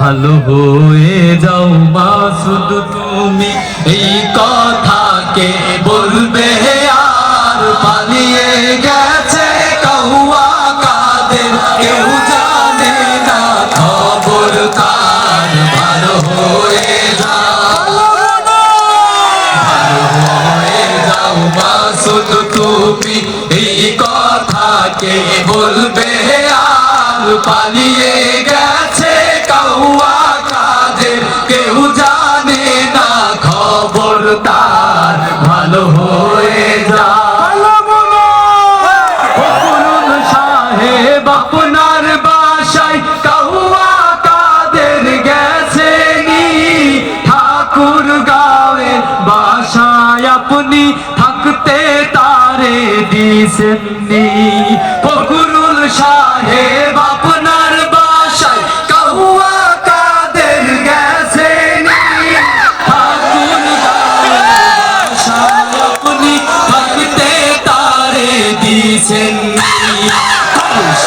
ভালো হয়ে যাও মা, শুধু তুমি। এই কথাকে বলবে, আর পালিয়ে গেছে কৌয়া কাদের। কেউ ভালো মাসুদ তুমি। বলবে, আর পালিয়ে গেছে আপনি থাকতে তারে দিছেননি। ফখরুল সাহেব আপনার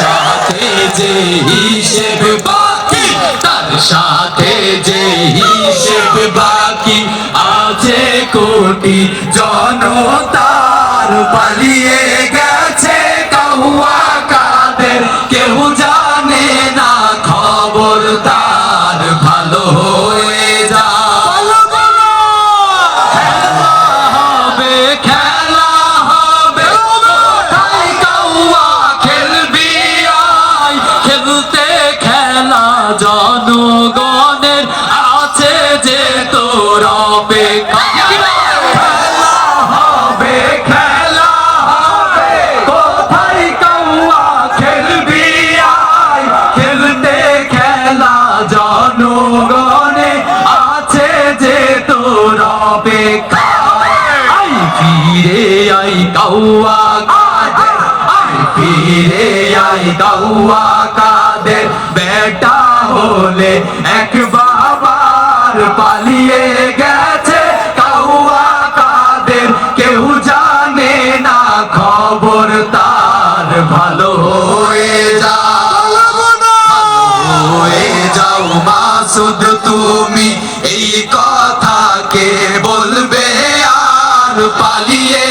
সাথে যে হিসেব কোটি জনতার পালিয়ে গেছে কাহুয়া কাদের। কেউ জানে না খবর তার ভালো হয়ে যা। খেলা হবে খেলা হবে। কোথায় কাউয়া খেলবি আয় খেলতে খেলা জনগণের কাউয়া কাদের? ফিরে আই কাউয়া কাদের? বেটা হলে এক বাবার পালিয়ে গেছে কাউয়া কাদের? কেউ জানে না খবর তার ভালো হয়ে যা। হয়ে যাও মা শুধু তুমি এই কথাকে বলবে, আর পালিয়ে